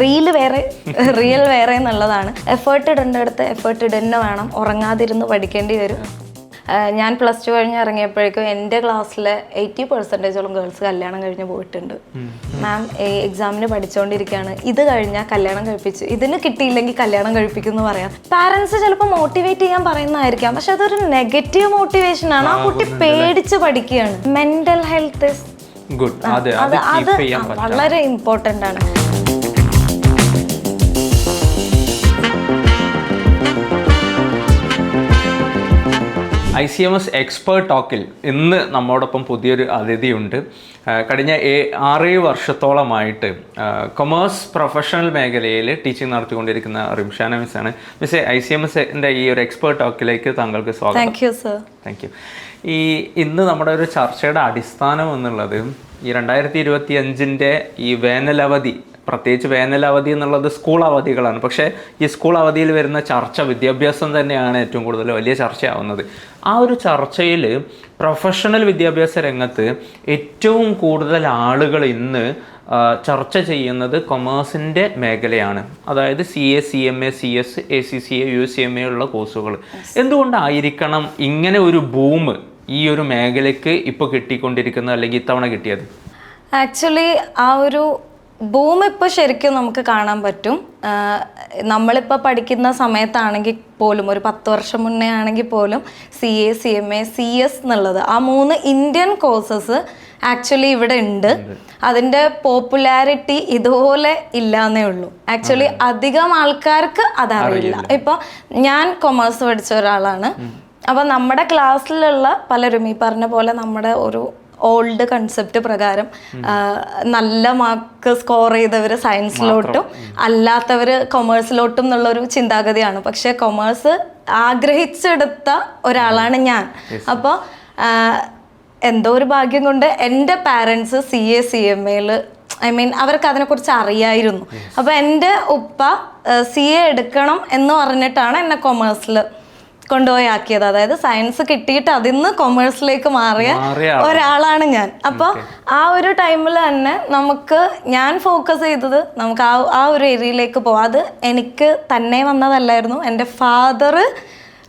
Reel വേറെ real വേറെ എന്നുള്ളതാണ്. എഫേർട്ട് ഇടേണ്ടടുത്ത് എഫേർട്ട് ഇടന്നെ വേണം. ഉറങ്ങാതിരുന്ന് പഠിക്കേണ്ടി വരും. ഞാൻ പ്ലസ് ടു കഴിഞ്ഞ് ഇറങ്ങിയപ്പോഴേക്കും എന്റെ ക്ലാസ്സിലെ എയ്റ്റി പെർസെന്റേജോളം ഗേൾസ് കല്യാണം കഴിഞ്ഞ് പോയിട്ടുണ്ട്. മാം എക്സാമിന് പഠിച്ചുകൊണ്ടിരിക്കുകയാണ് ഇത് കഴിഞ്ഞാൽ കല്യാണം കഴിപ്പിച്ചു ഇതിന് കിട്ടിയില്ലെങ്കിൽ കല്യാണം കഴിപ്പിക്കും എന്ന് പറയാം. പാരൻസ് ചിലപ്പോൾ മോട്ടിവേറ്റ് ചെയ്യാൻ പറയുന്നതായിരിക്കാം. പക്ഷെ അതൊരു നെഗറ്റീവ് മോട്ടിവേഷൻ ആണ്. ആ കുട്ടി പേടിച്ച് പഠിക്കുകയാണ്. മെന്റൽ ഹെൽത്ത് ഗുഡ് അതെ വളരെ ഇമ്പോർട്ടന്റ് ആണ്. I C M S expert ടോക്കിൽ ഇന്ന് നമ്മോടൊപ്പം പുതിയൊരു അതിഥിയുണ്ട്. കഴിഞ്ഞ ആറേഴ് വർഷത്തോളമായിട്ട് കൊമേഴ്സ് പ്രൊഫഷണൽ മേഖലയിൽ ടീച്ചിങ് നടത്തിക്കൊണ്ടിരിക്കുന്ന റിംഷാന മിസ് ആണ് മിസ് ഐ സി എം എസിന്റെ ഈ ഒരു എക്സ്പേർട്ട് ടോക്കിലേക്ക് താങ്കൾക്ക് സ്വാഗതം. Thank you sir thank you ഈ ഇന്ന് നമ്മുടെ ഒരു ചർച്ചയുടെ അടിസ്ഥാനം എന്നുള്ളത് ഈ രണ്ടായിരത്തി ഇരുപത്തി അഞ്ചിന്റെ ഈ വേനലവധി പ്രത്യേകിച്ച് വേനലവധി എന്നുള്ളത് സ്കൂൾ അവധികളാണ് പക്ഷേ ഈ സ്കൂൾ അവധിയിൽ വരുന്ന ചർച്ച വിദ്യാഭ്യാസം തന്നെയാണ് ഏറ്റവും കൂടുതൽ വലിയ ചർച്ചയാവുന്നത്. ആ ഒരു ചർച്ചയിൽ പ്രൊഫഷണൽ വിദ്യാഭ്യാസ രംഗത്ത് ഏറ്റവും കൂടുതൽ ആളുകൾ ഇന്ന് ചർച്ച ചെയ്യുന്നത് കൊമേഴ്സിന്റെ മേഖലയാണ്. അതായത് C A C M A C S A C C A U C M A ഉള്ള കോഴ്സുകൾ. എന്തുകൊണ്ടായിരിക്കണം ഇങ്ങനെ ഒരു ബൂം ഈ ഒരു മേഖലയ്ക്ക് ഇപ്പോൾ കിട്ടിക്കൊണ്ടിരിക്കുന്നത് അല്ലെങ്കിൽ ഇത്തവണ കിട്ടിയത്? ആക്ച്വലി ആ ഒരു ബൂം ഇപ്പോൾ ശരിക്കും നമുക്ക് കാണാൻ പറ്റും. നമ്മളിപ്പോൾ പഠിക്കുന്ന സമയത്താണെങ്കിൽ പോലും ഒരു പത്ത് വർഷം മുന്നേ ആണെങ്കിൽ പോലും C A C M A C S എന്നുള്ളത് ആ മൂന്ന് ഇന്ത്യൻ കോഴ്സസ് ആക്ച്വലി ഇവിടെ ഉണ്ട്. അതിന്റെ പോപ്പുലാരിറ്റി ഇതുപോലെ ഇല്ലാന്നേ ഉള്ളൂ. ആക്ച്വലി അധികം ആൾക്കാർക്ക് അതറിയില്ല. ഇപ്പോൾ ഞാൻ കൊമേഴ്സ് പഠിച്ച ഒരാളാണ്. അപ്പോൾ നമ്മുടെ ക്ലാസ്സിലുള്ള പലരും ഈ പറഞ്ഞ പോലെ നമ്മുടെ ഒരു ഓൾഡ് കൺസെപ്റ്റ് പ്രകാരം നല്ല മാർക്ക് സ്കോർ ചെയ്തവർ സയൻസിലോട്ടും അല്ലാത്തവർ കൊമേഴ്സിലോട്ടും എന്നുള്ളൊരു ചിന്താഗതിയാണ്. പക്ഷേ കൊമേഴ്സ് ആഗ്രഹിച്ചെടുത്ത ഒരാളാണ് ഞാൻ. അപ്പോൾ എന്തോ ഒരു ഭാഗ്യം കൊണ്ട് എന്റെ parents C A C M എയിൽ ഐ മീൻ അവർക്ക് അതിനെക്കുറിച്ച് അറിയായിരുന്നു. അപ്പോൾ എന്റെ ഉപ്പ സി എ എടുക്കണം എന്ന് പറഞ്ഞിട്ടാണ് എന്നെ കൊമേഴ്സിൽ കൊണ്ടുപോയി ആക്കിയത് അതായത് സയൻസ് കിട്ടിയിട്ട് അതിൽ നിന്ന് കൊമേഴ്സിലേക്ക് മാറിയ ഒരാളാണ് ഞാൻ. അപ്പോൾ ആ ഒരു ടൈമിൽ തന്നെ നമുക്ക് ഞാൻ ഫോക്കസ് ചെയ്തത് നമുക്ക് ആ ആ ഒരു ഏരിയയിലേക്ക് പോവാം. അത് എനിക്ക് തന്നെ വന്നതല്ലായിരുന്നു. എന്റെ ഫാദർ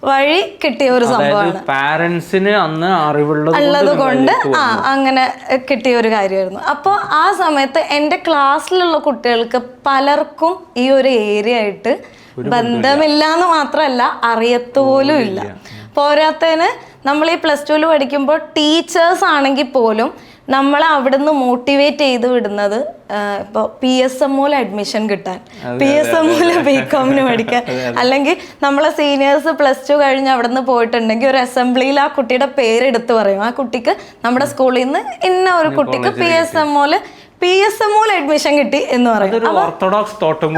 വഴി കിട്ടിയ ഒരു സംഭവമാണ്. പാരൻസിന് അന്ന് അറിവുള്ളത് ഉള്ളത് കൊണ്ട് ആ അങ്ങനെ കിട്ടിയ ഒരു കാര്യമായിരുന്നു. അപ്പോൾ ആ സമയത്ത് എന്റെ ക്ലാസ്സിലുള്ള കുട്ടികൾക്ക് പലർക്കും ഈ ഒരു ഏരിയ ആയിട്ട് ബന്ധമില്ല. എന്ന് മാത്രമല്ല അറിയത്തുപോലും ഇല്ല. പോരാത്തതിന് നമ്മൾ ഈ പ്ലസ് ടുവിൽ പഠിക്കുമ്പോൾ ടീച്ചേഴ്സ് ആണെങ്കിൽ പോലും നമ്മളെ അവിടുന്ന് മോട്ടിവേറ്റ് ചെയ്ത് വിടുന്നത് ഇപ്പോൾ പി എസ് എമ്മോയിൽ അഡ്മിഷൻ കിട്ടാൻ. പി എസ് എമ്മോയിൽ ബി കോമിന് പഠിക്കാൻ. അല്ലെങ്കിൽ നമ്മളെ സീനിയേഴ്സ് പ്ലസ് ടു കഴിഞ്ഞ് അവിടുന്ന് പോയിട്ടുണ്ടെങ്കിൽ ഒരു അസംബ്ലിയിൽ ആ കുട്ടിയുടെ പേരെടുത്ത് പറയും. ആ കുട്ടിക്ക് നമ്മുടെ സ്കൂളിൽ നിന്ന് ഇന്ന ഒരു കുട്ടിക്ക് പി എസ് എമ്മോയിൽ പി എസ് എമ്മോയിൽ അഡ്മിഷൻ കിട്ടി എന്ന് പറയും. ഓർത്തഡോക്സ് തോട്ടം.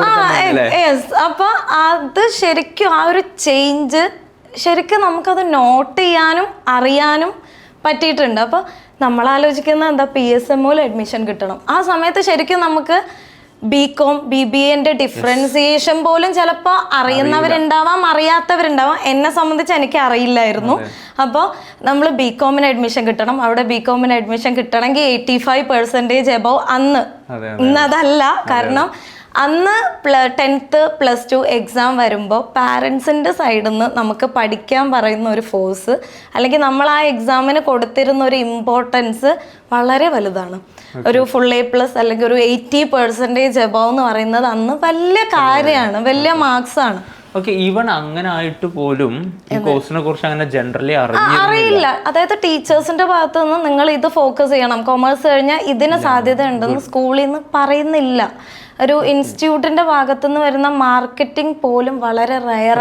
അപ്പൊ അത് ശരിക്കും ആ ഒരു ചേഞ്ച് ശരിക്കും നമുക്കത് നോട്ട് ചെയ്യാനും അറിയാനും പറ്റിയിട്ടുണ്ട്. അപ്പൊ നമ്മൾ ആലോചിക്കുന്ന എന്താ പി എസ് എമ്മോയിൽ അഡ്മിഷൻ കിട്ടണം. ആ സമയത്ത് ശരിക്കും നമുക്ക് ബി കോം ബി ബി എന്റെ ഡിഫറൻസിയേഷൻ പോലും ചിലപ്പോൾ അറിയുന്നവരുണ്ടാവാം അറിയാത്തവരുണ്ടാവാം. എന്നെ സംബന്ധിച്ച് എനിക്ക് അറിയില്ലായിരുന്നു. അപ്പോൾ നമ്മൾ ബി കോമിന് അഡ്മിഷൻ കിട്ടണം. അവിടെ ബി കോമിന് അഡ്മിഷൻ കിട്ടണമെങ്കിൽ എയ്റ്റി ഫൈവ് പെർസെന്റേജ് എബവ് അന്ന്. ഇന്ന് അതല്ല. കാരണം അന്ന് ടെൻത്ത് പ്ലസ് ടു എക്സാം വരുമ്പോൾ പാരൻസിന്റെ സൈഡിൽ നിന്ന് നമുക്ക് പഠിക്കാൻ പറയുന്ന ഒരു ഫോഴ്സ് അല്ലെങ്കിൽ നമ്മൾ ആ എക്സാമിന് കൊടുത്തിരുന്ന ഒരു ഇമ്പോർട്ടൻസ് വളരെ വലുതാണ്. ഒരു ഫുൾ എ പ്ലസ് അല്ലെങ്കിൽ ഒരു എയ്റ്റി പെർസെന്റേജ് എബവ് എന്ന് പറയുന്നത് അന്ന് വലിയ കാര്യമാണ് വലിയ മാർക്സ് ആണ്. ഓക്കെ ഈവൻ അങ്ങനെ ആയിട്ട് പോലും ഈ കോഴ്സിനെ കുറിച്ച് അങ്ങനെ ജനറലി അറിയില്ല. അതായത് ടീച്ചേഴ്സിന്റെ ഭാഗത്തു നിന്ന് നിങ്ങൾ ഇത് ഫോക്കസ് ചെയ്യണം. കൊമേഴ്സ് കഴിഞ്ഞാൽ ഇതിന് സാധ്യത ഉണ്ടെന്ന് സ്കൂളിൽ നിന്ന് പറയുന്നില്ല. ഒരു ഇൻസ്റ്റിറ്റ്യൂട്ടിന്റെ ഭാഗത്തുനിന്ന് വരുന്ന മാർക്കറ്റിംഗ് പോലും വളരെ റയർ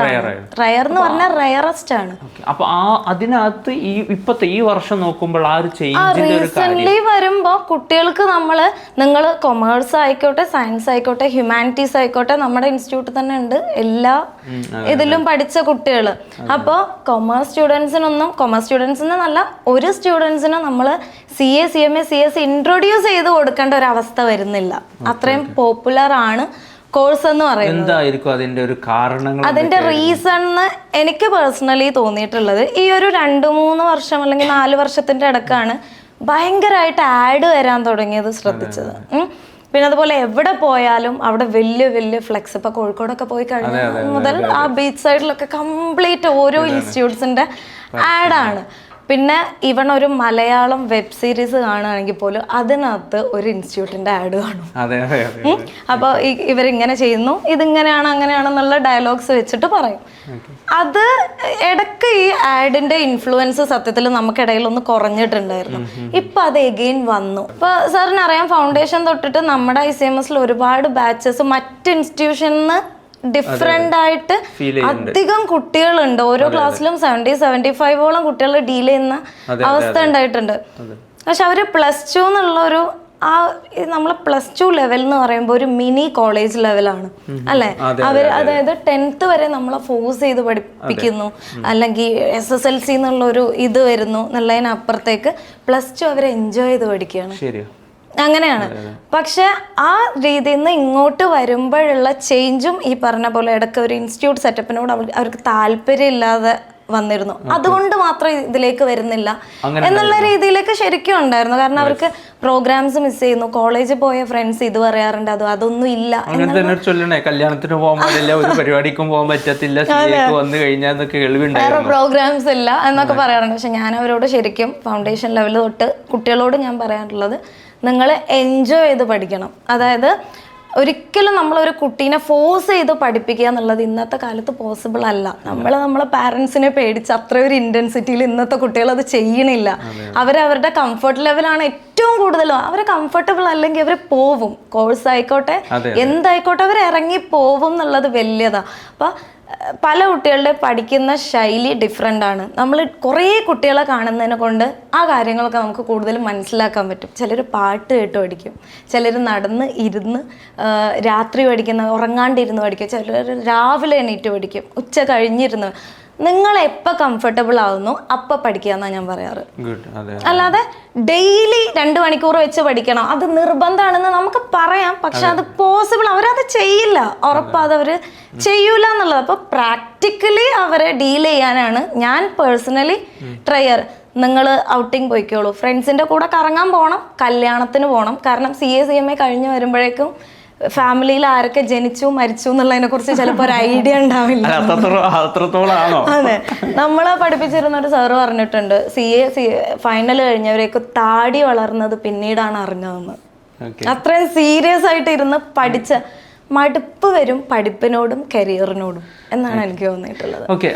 റയർ എന്ന് പറഞ്ഞാൽ റയറസ്റ്റ് ആണ്. അപ്പൊ ആ അതിനകത്ത് ഈ ഇപ്പത്തെ ഈ വർഷം നോക്കുമ്പോൾ ആ ഒരു റീസെന്റ്ലി റീസെന്റ് വരുമ്പോൾ കുട്ടികൾക്ക് നമ്മൾ നിങ്ങൾ കൊമേഴ്സ് ആയിക്കോട്ടെ സയൻസ് ആയിക്കോട്ടെ ഹ്യൂമാനിറ്റീസ് ആയിക്കോട്ടെ നമ്മുടെ ഇൻസ്റ്റിറ്റ്യൂട്ടിൽ തന്നെ ഉണ്ട്. എല്ലാ ഇതിലും പഠിച്ച കുട്ടികൾ അപ്പോൾ കൊമേഴ്സ് സ്റ്റുഡൻസിനൊന്നും കൊമേഴ്സ് സ്റ്റുഡൻസിന് നല്ല ഒരു സ്റ്റുഡൻസിനും നമ്മൾ C A C M A C S introduce ചെയ്ത് കൊടുക്കേണ്ട ഒരു അവസ്ഥ വരുന്നില്ല. അത്രയും പോപ്പുലർ ആണ് കോഴ്സ് എന്ന് പറയുന്നത്. എന്തായിരിക്കും അതിന്റെ ഒരു കാരണങ്ങൾ അതിന്റെ റീസൺ എനിക്ക് പേഴ്സണലി തോന്നിയിട്ടുള്ളത് ഈ ഒരു രണ്ട് മൂന്ന് വർഷം അല്ലെങ്കിൽ നാല് വർഷത്തിന്റെ ഇടക്കാണ് ഭയങ്കരമായിട്ട് ആഡ് വരാൻ തുടങ്ങിയത് ശ്രദ്ധിച്ചത്. പിന്നെ അതുപോലെ എവിടെ പോയാലും അവിടെ വലിയ വലിയ ഫ്ലെക്സ് ഇപ്പൊ കോഴിക്കോടൊക്കെ പോയി കഴിഞ്ഞാൽ മുതൽ ആ ബീച്ച് സൈഡിലൊക്കെ കംപ്ലീറ്റ് ഓരോ ഇൻസ്റ്റിറ്റ്യൂട്ട്സിന്റെ ആഡാണ്. പിന്നെ ഇവൺ ഒരു മലയാളം വെബ് സീരീസ് കാണുകയാണെങ്കിൽ പോലും അതിനകത്ത് ഒരു ഇൻസ്റ്റിറ്റ്യൂട്ടിന്റെ ആഡ് കാണും. അതെ അതെ അതെ ഉം. അപ്പൊ ഈ- ഇവരിങ്ങനെ ചെയ്യുന്നു. ഇതിങ്ങനെയാണ് അങ്ങനെയാണെന്നുള്ള ഡയലോഗ്സ് വെച്ചിട്ട് പറയും. അത് ഇടയ്ക്ക് ഈ ആഡിന്റെ ഇൻഫ്ലുവൻസ് സത്യത്തിൽ നമുക്കിടയിൽ ഒന്ന് കുറഞ്ഞിട്ടുണ്ടായിരുന്നു. ഇപ്പൊ അത് എഗെയിൻ വന്നു. ഇപ്പൊ സാറിന് അറിയാം ഫൗണ്ടേഷൻ തൊട്ടിട്ട് നമ്മുടെ ഐ സി എം എസിൽ ഒരുപാട് ബാച്ചസ് മറ്റ് ഇൻസ്റ്റിറ്റ്യൂഷനിൽ ഡിഫറെന്റ് ആയിട്ട് അധികം കുട്ടികളുണ്ട്. ഓരോ ക്ലാസ്സിലും സെവന്റി സെവന്റി ഫൈവോളം കുട്ടികൾ ഡീൽ ചെയ്യുന്ന അവസ്ഥ ഉണ്ടായിട്ടുണ്ട്. പക്ഷെ അവർ പ്ലസ് ടു എന്നുള്ള ഒരു ആ നമ്മൾ പ്ലസ് ടു ലെവൽ എന്ന് പറയുമ്പോൾ ഒരു മിനി കോളേജ് ലെവലാണ് അല്ലെ? അവർ അതായത് ടെൻത്ത് വരെ നമ്മളെ ഫോഴ്സ് ചെയ്ത് പഠിപ്പിക്കുന്നു. അല്ലെങ്കിൽ എസ് എസ് എൽ സി എന്നുള്ള ഒരു ഇത് വരുന്നു. എന്നുള്ളതിനപ്പുറത്തേക്ക് പ്ലസ് ടു അവർ എൻജോയ് ചെയ്ത് പഠിക്കുകയാണ്. അങ്ങനെയാണ്. പക്ഷെ ആ രീതിയിൽ നിന്ന് ഇങ്ങോട്ട് വരുമ്പോഴുള്ള ചേഞ്ചും ഈ പറഞ്ഞ പോലെ ഇടയ്ക്ക് ഒരു ഇൻസ്റ്റിറ്റ്യൂട്ട് സെറ്റപ്പിനോട് അവർ- അവർക്ക് താല്പര്യമില്ലാതെ വന്നിരുന്നു. അതുകൊണ്ട് മാത്രം ഇതിലേക്ക് വരുന്നില്ല. എന്നുള്ള രീതിയിലേക്ക് ശരിക്കും ഉണ്ടായിരുന്നു. കാരണം അവർക്ക് പ്രോഗ്രാംസ് മിസ് ചെയ്യുന്നു. കോളേജിൽ പോയ ഫ്രണ്ട്സ് ഇത് പറയാറുണ്ട്. അത് അതൊന്നും ഇല്ല. അങ്ങനെ തന്നെ ചൊല്ലണേ. കല്യാണത്തിന് പോകാൻ ഒരു പരിപാടിക്കും പോകാൻ പറ്റത്തില്ല വന്നു കഴിഞ്ഞാൽ വേറെ പ്രോഗ്രാംസ് ഇല്ല എന്നൊക്കെ പറയാറുണ്ട്. പക്ഷെ ഞാൻ അവരോട് ശരിക്കും ഫൗണ്ടേഷൻ ലെവലിൽ തൊട്ട് കുട്ടികളോട് ഞാൻ പറയാറുള്ളത് നിങ്ങൾ എൻജോയ് ചെയ്ത് പഠിക്കണം. അതായത് ഒരിക്കലും നമ്മളൊരു കുട്ടീനെ ഫോഴ്സ് ചെയ്ത് പഠിപ്പിക്കുക എന്നുള്ളത് ഇന്നത്തെ കാലത്ത് പോസിബിൾ അല്ല. നമ്മൾ നമ്മളെ പാരൻസിനെ പേടിച്ച് അത്ര ഒരു ഇന്റൻസിറ്റിയിൽ ഇന്നത്തെ കുട്ടികൾ അത് ചെയ്യണില്ല. അവരവരുടെ കംഫർട്ട് ലെവലാണ് ഏറ്റവും കൂടുതലും. അവർ കംഫർട്ടബിൾ അല്ലെങ്കിൽ അവർ പോവും. കോഴ്സ് ആയിക്കോട്ടെ. എന്തായിക്കോട്ടെ അവർ ഇറങ്ങി പോവും എന്നുള്ളത് വലിയതാണ് അപ്പൊ പല കുട്ടികളുടെ പഠിക്കുന്ന ശൈലി ഡിഫറെന്റ് ആണ്. നമ്മൾ കുറേ കുട്ടികളെ കാണുന്നതിനെ കൊണ്ട് ആ കാര്യങ്ങളൊക്കെ നമുക്ക് കൂടുതൽ മനസ്സിലാക്കാൻ പറ്റും. ചിലർ പാട്ട് കേട്ട് പഠിക്കും. ചിലർ നടന്ന് ഇരുന്ന് രാത്രി പഠിക്കുന്ന ഉറങ്ങാണ്ടിരുന്ന് പഠിക്കും. ചിലർ രാവിലെ എണീറ്റ് പഠിക്കും. ഉച്ച കഴിഞ്ഞിരുന്ന് നിങ്ങൾ എപ്പോൾ കംഫർട്ടബിൾ ആവുന്നു അപ്പം പഠിക്കുക എന്നാണ് ഞാൻ പറയാറ്. അല്ലാതെ ഡെയിലി രണ്ട് മണിക്കൂർ വെച്ച് പഠിക്കണം അത് നിർബന്ധമാണെന്ന് നമുക്ക് പറയാം പക്ഷെ അത്. പോസിബിൾ അവരത് ചെയ്യില്ല. ഉറപ്പാ അത് അവർ ചെയ്യൂല എന്നുള്ളത് അപ്പൊ പ്രാക്ടിക്കലി അവരെ ഡീൽ ചെയ്യാനാണ് ഞാൻ പേഴ്സണലി ട്രയർ നിങ്ങൾ ഔട്ടിങ് പോയിക്കോളൂ. ഫ്രണ്ട്സിന്റെ കൂടെ കറങ്ങാൻ പോകണം കല്യാണത്തിന് പോകണം കാരണം C A C M A കഴിഞ്ഞ് വരുമ്പോഴേക്കും ഫാമിലിയിൽ ആരൊക്കെ ജനിച്ചു മരിച്ചു എന്നുള്ളതിനെ കുറിച്ച് ചിലപ്പോൾ ഒരു ഐഡിയ ഉണ്ടാവില്ല. അതെ. നമ്മളെ പഠിപ്പിച്ചിരുന്ന ഒരു സാറ് പറഞ്ഞിട്ടുണ്ട് സി എ സി ഫൈനൽ കഴിഞ്ഞവരേക്ക് താടി വളർന്നത് പിന്നീടാണ് അറിഞ്ഞതെന്ന്. അത്രയും സീരിയസ് ആയിട്ട് ഇരുന്ന് പഠിച്ച മടുപ്പ് വരും പഠിപ്പിനോടും കരിയറിനോടും എന്നാണ് എനിക്ക് തോന്നിയിട്ടുള്ളത്. ഓക്കെ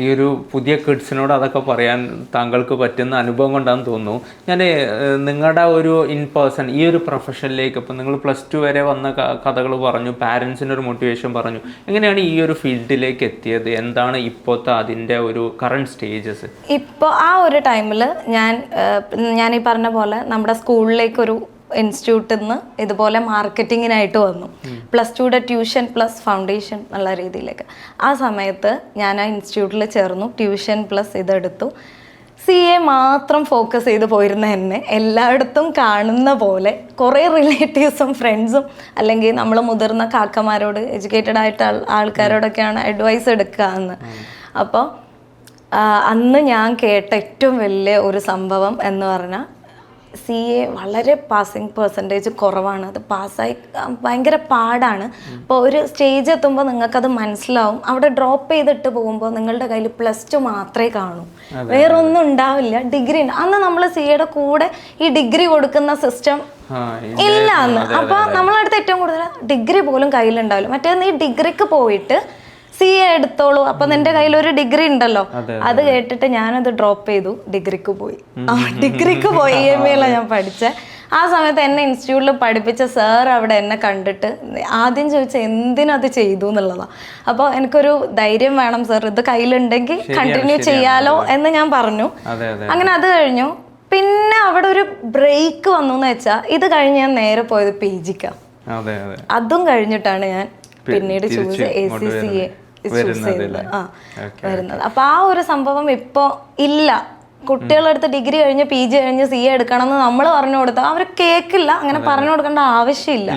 ഈ ഒരു പുതിയ കിഡ്സിനോട് അതൊക്കെ പറയാൻ താങ്കൾക്ക് പറ്റുന്ന അനുഭവം കൊണ്ടാന്ന് തോന്നുന്നു. ഞാൻ നിങ്ങളുടെ ഒരു ഇൻ പേഴ്സൺ ഈ ഒരു പ്രൊഫഷനിലേക്ക് ഇപ്പം നിങ്ങൾ പ്ലസ് ടു വരെ വന്ന കഥകൾ പറഞ്ഞു പാരൻസിന്റെ ഒരു മോട്ടിവേഷൻ പറഞ്ഞു. എങ്ങനെയാണ് ഈ ഒരു ഫീൽഡിലേക്ക് എത്തിയത്? എന്താണ് ഇപ്പോഴത്തെ അതിന്റെ ഒരു കറണ്ട് സ്റ്റേജസ് ഇപ്പോൾ ആ ഒരു ടൈമിൽ ഞാൻ ഞാൻ ഈ പറഞ്ഞ പോലെ നമ്മുടെ സ്കൂളിലേക്കൊരു ഇൻസ്റ്റിറ്റ്യൂട്ടിൽ നിന്ന് ഇതുപോലെ മാർക്കറ്റിങ്ങിനായിട്ട് വന്നു. പ്ലസ് ടുയുടെ ട്യൂഷൻ പ്ലസ് ഫൗണ്ടേഷൻ എന്നുള്ള രീതിയിലേക്ക്. ആ സമയത്ത് ഞാൻ ആ ഇൻസ്റ്റിറ്റ്യൂട്ടിൽ ചേർന്നു. ട്യൂഷൻ പ്ലസ് ഇതെടുത്തു. സി എ മാത്രം ഫോക്കസ് ചെയ്ത് പോയിരുന്ന എന്നെ എല്ലായിടത്തും കാണുന്ന പോലെ കുറേ റിലേറ്റീവ്സും ഫ്രണ്ട്സും അല്ലെങ്കിൽ നമ്മൾ മുതിർന്ന കാക്കമാരോട് എഡ്യൂക്കേറ്റഡ് ആയിട്ട് ആൾ- ആൾക്കാരോടൊക്കെയാണ് അഡ്വൈസ് എടുക്കുക എന്ന്. അപ്പോൾ അന്ന് ഞാൻ കേട്ട ഏറ്റവും വലിയ ഒരു സംഭവം എന്ന് പറഞ്ഞാൽ സി എ വളരെ പാസിങ് പെർസെന്റേജ് കുറവാണ്. അത് പാസ്സായി ഭയങ്കര പാടാണ്. അപ്പോൾ ഒരു സ്റ്റേജ് എത്തുമ്പോൾ നിങ്ങൾക്കത് മനസ്സിലാവും. അവിടെ ഡ്രോപ്പ് ചെയ്തിട്ട് പോകുമ്പോൾ നിങ്ങളുടെ കയ്യിൽ പ്ലസ് ടു മാത്രമേ കാണൂ. വേറൊന്നും ഉണ്ടാവില്ല. ഡിഗ്രി അന്ന് നമ്മൾ സി എയുടെ കൂടെ ഈ ഡിഗ്രി കൊടുക്കുന്ന സിസ്റ്റം ഇല്ല? അന്ന് അപ്പോൾ നമ്മളടുത്ത് ഏറ്റവും കൂടുതൽ ഡിഗ്രി പോലും കയ്യിലുണ്ടാവില്ല. മറ്റേന്ന് ഈ ഡിഗ്രിക്ക് പോയിട്ട് സി എ എടുത്തോളൂ. അപ്പൊ നിന്റെ കയ്യിൽ ഒരു ഡിഗ്രി ഉണ്ടല്ലോ. അത് കേട്ടിട്ട് ഞാനത് ഡ്രോപ്പ് ചെയ്തു. ഡിഗ്രിക്ക് പോയി. ഡിഗ്രിക്ക് പോയി. ഇ എം എയിലാണ് ഞാൻ പഠിച്ചത് ആ സമയത്ത് എന്നെ ഇൻസ്റ്റിറ്റ്യൂട്ടിൽ പഠിപ്പിച്ച സാർ അവിടെ എന്നെ കണ്ടിട്ട് ആദ്യം ചോദിച്ച എന്തിനത് ചെയ്തു എന്നുള്ളതാണ് അപ്പോൾ എനിക്കൊരു ധൈര്യം വേണം സാർ ഇത് കയ്യിലുണ്ടെങ്കിൽ കണ്ടിന്യൂ ചെയ്യാലോ എന്ന് ഞാൻ പറഞ്ഞു. അങ്ങനെ അത് കഴിഞ്ഞു. പിന്നെ അവിടെ ഒരു ബ്രേക്ക് വന്നു എന്ന് വെച്ചാൽ ഇത് കഴിഞ്ഞ് ഞാൻ നേരെ പോയത് പി ജിക്കാം അതെ കഴിഞ്ഞിട്ടാണ് ഞാൻ പിന്നീട് choose A C C A വരുന്നത്? ആ അപ്പൊ ആ ഒരു സംഭവം ഇപ്പൊ ഇല്ല. കുട്ടികളുടെ അടുത്ത് ഡിഗ്രി കഴിഞ്ഞ് പി ജി കഴിഞ്ഞ് സി എ എടുക്കണം എന്ന് നമ്മൾ പറഞ്ഞു കൊടുത്താൽ അവർ കേൾക്കില്ല അങ്ങനെ പറഞ്ഞു കൊടുക്കേണ്ട ആവശ്യമില്ല.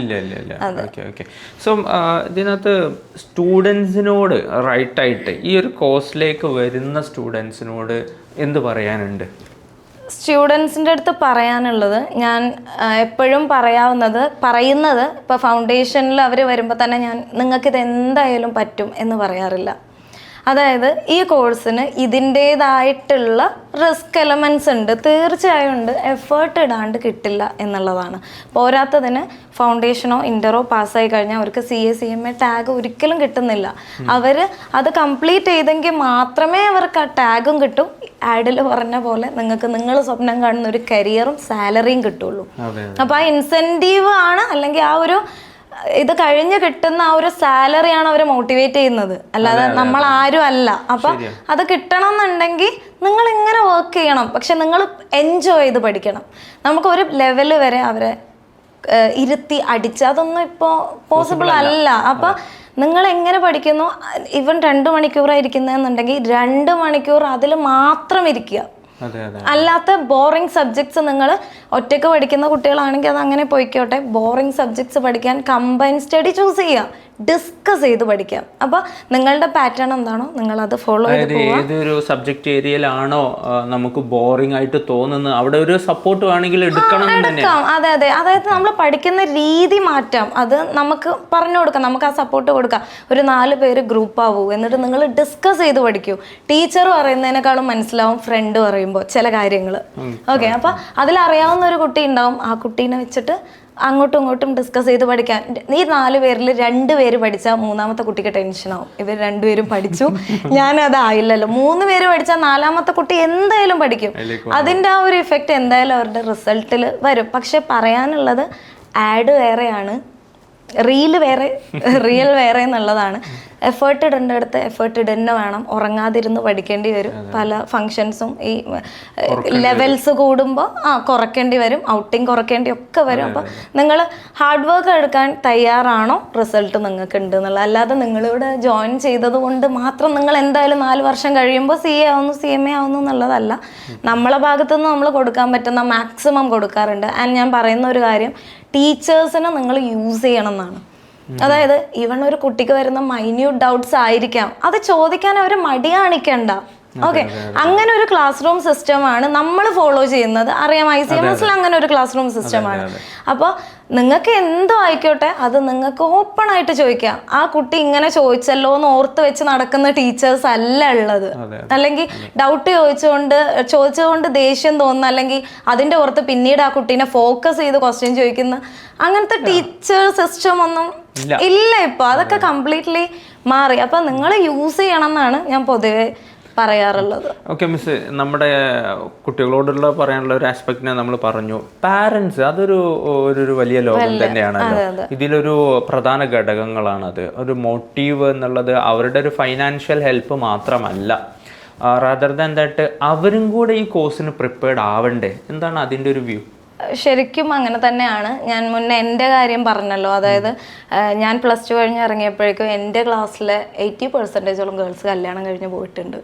സോ ഇതിനകത്ത് സ്റ്റുഡൻസിനോട് റൈറ്റ് ആയിട്ട് ഈ ഒരു കോഴ്സിലേക്ക് വരുന്ന സ്റ്റുഡൻസിനോട് എന്ത് പറയാനുണ്ട്? സ്റ്റുഡൻസിന്റെ അടുത്ത് പറയാനുള്ളത് ഞാൻ എപ്പോഴും പറയാവുന്നത് പറയുന്നത് ഇപ്പോൾ ഫൗണ്ടേഷനിൽ അവർ വരുമ്പോൾ തന്നെ ഞാൻ നിങ്ങൾക്കിത് എന്തായാലും പറ്റും എന്ന് പറയാറില്ല. അതായത് ഈ കോഴ്സിന് ഇതിന്റേതായിട്ടുള്ള റിസ്ക് എലമെൻസ് ഉണ്ട്. തീർച്ചയായും ഉണ്ട്. എഫേർട്ട് ഇടാണ്ട് കിട്ടില്ല എന്നുള്ളതാണ്. പോരാത്തതിന് ഫൗണ്ടേഷനോ ഇന്ററോ പാസ്സായി കഴിഞ്ഞാൽ അവർക്ക് C A C M A tag ഒരിക്കലും കിട്ടുന്നില്ല. അവർ അത് കംപ്ലീറ്റ് ചെയ്തെങ്കിൽ മാത്രമേ അവർക്ക് ആ ടാഗും കിട്ടും. ആഡിൽ പറഞ്ഞ പോലെ നിങ്ങൾക്ക് നിങ്ങൾ സ്വപ്നം കാണുന്ന ഒരു കരിയറും സാലറിയും കിട്ടുള്ളൂ. അപ്പോൾ ആ ഇൻസെന്റീവ് ആണ് അല്ലെങ്കിൽ ആ ഒരു ഇത് കഴിഞ്ഞ് കിട്ടുന്ന ആ ഒരു സാലറിയാണ് അവരെ മോട്ടിവേറ്റ് ചെയ്യുന്നത്. അല്ലാതെ നമ്മൾ ആരും അല്ല. അപ്പൊ അത് കിട്ടണം എന്നുണ്ടെങ്കിൽ നിങ്ങൾ ഇങ്ങനെ വർക്ക് ചെയ്യണം. പക്ഷെ നിങ്ങൾ എൻജോയ് ചെയ്ത് പഠിക്കണം. നമുക്ക് ഒരു ലെവൽ വരെ അവരെ ഇരുത്തി അടിച്ച് അതൊന്നും ഇപ്പോൾ പോസിബിൾ അല്ല. അപ്പൊ നിങ്ങൾ എങ്ങനെ പഠിക്കുന്നു? ഇവൻ രണ്ട് മണിക്കൂറായിരിക്കുന്നതെന്നുണ്ടെങ്കിൽ രണ്ട് മണിക്കൂർ അതിൽ മാത്രം ഇരിക്കുക. അല്ലാത്ത ബോറിംഗ് സബ്ജക്ട്സ് നിങ്ങൾ ഒറ്റയ്ക്ക് പഠിക്കുന്ന കുട്ടികളാണെങ്കിൽ അത് അങ്ങനെ പോയിക്കോട്ടെ. ബോറിംഗ് സബ്ജക്ട്സ് പഠിക്കാൻ കമ്പൈൻ സ്റ്റഡി ചൂസ് ചെയ്യുക. ഡിസ്കസ് ചെയ്ത് പഠിക്കാം അപ്പൊ നിങ്ങളുടെ പാറ്റേൺ എന്താണോ നിങ്ങൾ അത് ഫോളോ ചെയ്ത് ഏതൊരു സബ്ജക്റ്റ് ഏരിയയിലാണോ നമുക്ക് ബോറിംഗ് ആയിട്ട് തോന്നുന്നത് അവിടെ ഒരു സപ്പോർട്ട് വേണമെങ്കിൽ എടുക്കണം എടുക്കാം. അതെ അതെ. അതായത് നമ്മൾ പഠിക്കുന്ന രീതി മാറ്റാം. അത് നമുക്ക് പറഞ്ഞു കൊടുക്കാം. നമുക്ക് ആ സപ്പോർട്ട് കൊടുക്കാം. ഒരു നാല് പേര് ഗ്രൂപ്പ് ആവൂ. എന്നിട്ട് നിങ്ങൾ ഡിസ്കസ് ചെയ്ത് പഠിക്കൂ. ടീച്ചർ പറയുന്നതിനേക്കാളും മനസ്സിലാവും ഫ്രണ്ട് പറയുമ്പോൾ ചില കാര്യങ്ങൾ ഓക്കെ അപ്പൊ അതിലറിയാവുന്ന ഒരു കുട്ടി ഉണ്ടാവും. ആ കുട്ടീനെ വെച്ചിട്ട് അങ്ങോട്ടും ഇങ്ങോട്ടും ഡിസ്കസ് ചെയ്ത് പഠിക്കാൻ. ഈ നാല് പേരിൽ രണ്ട് പേര് പഠിച്ചാൽ മൂന്നാമത്തെ കുട്ടിക്ക് ടെൻഷനാവും ഇവർ രണ്ടുപേരും പഠിച്ചു. ഞാൻ അതായില്ലല്ലോ മൂന്ന് പേര് പഠിച്ചാൽ നാലാമത്തെ കുട്ടി എന്തായാലും പഠിക്കും. അതിന്റെ ആ ഒരു ഇഫക്റ്റ് എന്തായാലും അവരുടെ റിസൾട്ടിൽ വരും. പക്ഷെ പറയാനുള്ളത് ആഡ് വേറെയാണ്. റീൽ വേറെ റിയൽ വേറെ എന്നുള്ളതാണ്. എഫേർട്ട് ഇടേണ്ടടുത്ത് എഫേർട്ട് ഇടന്നെ വേണം. ഉറങ്ങാതിരുന്ന് പഠിക്കേണ്ടി വരും. പല ഫങ്ഷൻസും ഈ ലെവൽസ് കൂടുമ്പോൾ ആ കുറയ്ക്കേണ്ടി വരും. ഔട്ടിങ് കുറയ്ക്കേണ്ടി ഒക്കെ വരും. അപ്പോൾ നിങ്ങൾ ഹാർഡ് വർക്ക് എടുക്കാൻ തയ്യാറാണോ റിസൾട്ട് നിങ്ങൾക്ക് ഉണ്ട് എന്നുള്ളത് അല്ലാതെ നിങ്ങളിവിടെ ജോയിൻ ചെയ്തത് കൊണ്ട് മാത്രം നിങ്ങൾ എന്തായാലും നാല് വർഷം കഴിയുമ്പോൾ സി എ ആവുന്നു സി എം എ ആവുന്നു എന്നുള്ളതല്ല. നമ്മളെ ഭാഗത്തുനിന്ന് നമ്മൾ കൊടുക്കാൻ പറ്റുന്ന മാക്സിമം കൊടുക്കാറുണ്ട്. ആൻഡ് ഞാൻ പറയുന്ന ഒരു കാര്യം ടീച്ചേഴ്സിനെ നിങ്ങൾ യൂസ് ചെയ്യണം എന്നാണ് അതായത് ഇവൺ ഒരു കുട്ടിക്ക് വരുന്ന മൈന്യൂട്ട് ഡൗട്ട്സ് ആയിരിക്കാം. അത് ചോദിക്കാൻ അവർ മടി കാണിക്കണ്ട ഓക്കെ അങ്ങനെ ഒരു ക്ലാസ് റൂം സിസ്റ്റമാണ് നമ്മൾ ഫോളോ ചെയ്യുന്നത്. അറിയാം ഐ സി എം എസിൽ അങ്ങനെ ഒരു ക്ലാസ് റൂം സിസ്റ്റമാണ് അപ്പോൾ നിങ്ങൾക്ക് എന്തോ ആയിക്കോട്ടെ അത് നിങ്ങൾക്ക് ഓപ്പൺ ആയിട്ട് ചോദിക്കാം. ആ കുട്ടി ഇങ്ങനെ ചോദിച്ചല്ലോ എന്ന് ഓർത്ത് വെച്ച് നടക്കുന്ന ടീച്ചേഴ്സ് അല്ല ഉള്ളത്. അല്ലെങ്കിൽ ഡൗട്ട് ചോദിച്ചുകൊണ്ട് ചോദിച്ചുകൊണ്ട് ദേഷ്യം തോന്നുന്ന അല്ലെങ്കിൽ അതിന്റെ ഓർത്ത് പിന്നീട് ആ കുട്ടീനെ ഫോക്കസ് ചെയ്ത് ക്വസ്റ്റ്യൻ ചോദിക്കുന്ന അങ്ങനത്തെ ടീച്ചർ സിസ്റ്റം ഒന്നും ഇല്ല. ഇല്ല ഇപ്പൊ. അതൊക്കെ കംപ്ലീറ്റ്ലി മാറി. അപ്പൊ നിങ്ങൾ യൂസ് ചെയ്യണം എന്നാണ് ഞാൻ പൊതുവെ പറയാറുള്ളത്. ഓക്കെ മിസ് നമ്മുടെ കുട്ടികളോടുള്ള പറയാനുള്ള ഒരു ആസ്പെക്റ്റിനെ നമ്മൾ പറഞ്ഞു. പാരൻസ് അതൊരു ഒരു വലിയ ലോകം തന്നെയാണല്ലോ. ഇതിലൊരു പ്രധാന ഘടകങ്ങളാണ് അത് ഒരു മോട്ടീവ് എന്നുള്ളത് അവരുടെ ഒരു ഫൈനാൻഷ്യൽ ഹെൽപ്പ് മാത്രമല്ല. റാദർ ദാൻ ദാറ്റ് അവരും കൂടെ ഈ കോഴ്സിന് പ്രിപ്പയർഡ് ആവണ്ടേ? എന്താണ് അതിന്റെ ഒരു വ്യൂ ശരിക്കും അങ്ങനെ തന്നെയാണ്. ഞാൻ മുന്നേ എന്റെ കാര്യം പറഞ്ഞല്ലോ. അതായത് ഞാൻ പ്ലസ് ടു കഴിഞ്ഞ് ഇറങ്ങിയപ്പോഴേക്കും എന്റെ ക്ലാസ്സിലെ എയ്റ്റി പെർസെന്റേജോളം ഗേൾസ് കല്യാണം കഴിഞ്ഞ് പോയിട്ടുണ്ട്.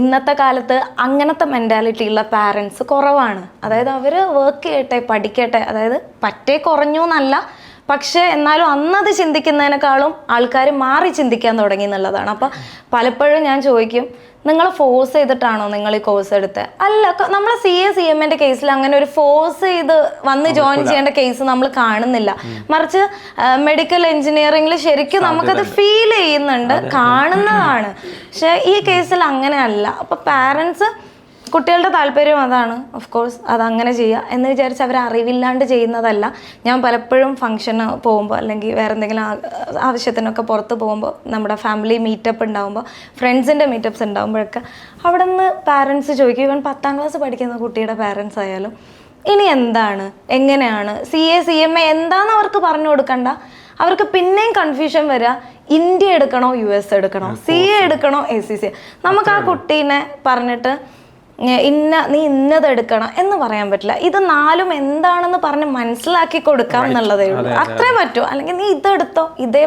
ഇന്നത്തെ കാലത്ത് അങ്ങനത്തെ മെന്റാലിറ്റി ഉള്ള പാരൻസ് കുറവാണ്. അതായത് അവർ വർക്ക് ചെയ്യട്ടെ പഠിക്കട്ടെ അതായത് പറ്റേ കുറഞ്ഞു എന്നല്ല പക്ഷേ എന്നാലും അന്നത് ചിന്തിക്കുന്നതിനേക്കാളും ആൾക്കാർ മാറി ചിന്തിക്കാൻ തുടങ്ങി എന്നുള്ളതാണ്. അപ്പം പലപ്പോഴും ഞാൻ ചോദിക്കും നിങ്ങൾ ഫോഴ്സ് ചെയ്തിട്ടാണോ നിങ്ങൾ ഈ കോഴ്സ് എടുത്തത് അല്ല നമ്മൾ സി എ സി എമ്മിന്റെ കേസിൽ അങ്ങനെ ഒരു ഫോഴ്സ് ചെയ്ത് വന്ന് ജോയിൻ ചെയ്യേണ്ട കേസ് നമ്മൾ കാണുന്നില്ല. മറിച്ച് മെഡിക്കൽ എഞ്ചിനീയറിംഗിൽ ശരിക്കും നമുക്കത് ഫീൽ ചെയ്യുന്നുണ്ട് കാണുന്നതാണ്. പക്ഷെ ഈ കേസിൽ അങ്ങനെയല്ല. അപ്പൊ പാരൻസ് കുട്ടികളുടെ താല്പര്യം അതാണ്. ഓഫ് കോഴ്സ് അത് അങ്ങനെ ചെയ്യുക എന്ന് വിചാരിച്ച് അവർ അറിവില്ലാണ്ട് ചെയ്യുന്നതല്ല. ഞാൻ പലപ്പോഴും ഫംഗ്ഷന് പോകുമ്പോൾ അല്ലെങ്കിൽ വേറെ എന്തെങ്കിലും ആവശ്യത്തിനൊക്കെ പുറത്ത് പോകുമ്പോൾ നമ്മുടെ ഫാമിലി മീറ്റപ്പ് ഉണ്ടാകുമ്പോൾ ഫ്രണ്ട്സിന്റെ മീറ്റപ്പ്സ് ഉണ്ടാകുമ്പോഴൊക്കെ അവിടെ നിന്ന് പാരൻസ് ചോദിക്കും. ഇവൻ പത്താം ക്ലാസ് പഠിക്കുന്ന കുട്ടിയുടെ പാരൻസ് ആയാലും ഇനി എന്താണ്? എങ്ങനെയാണ്? C A C M A എന്താന്ന് അവർക്ക് പറഞ്ഞു കൊടുക്കണ്ട. അവർക്ക് പിന്നെയും കൺഫ്യൂഷൻ വരിക ഇന്ത്യ എടുക്കണോ യു എസ് എടുക്കണോ? സി എ എടുക്കണോ എ സി സി നമുക്ക് ആ കുട്ടീനെ പറഞ്ഞിട്ട് ഇന്ന നീ ഇന്നത് എടുക്കണം എന്ന് പറയാൻ പറ്റില്ല. ഇത് നാലും എന്താണെന്ന് പറഞ്ഞ് മനസ്സിലാക്കി കൊടുക്കാം എന്നുള്ളതേ ഉള്ളൂ. അത്രേ പറ്റൂ. അല്ലെങ്കിൽ നീ ഇതെടുത്തോ. ഇതേ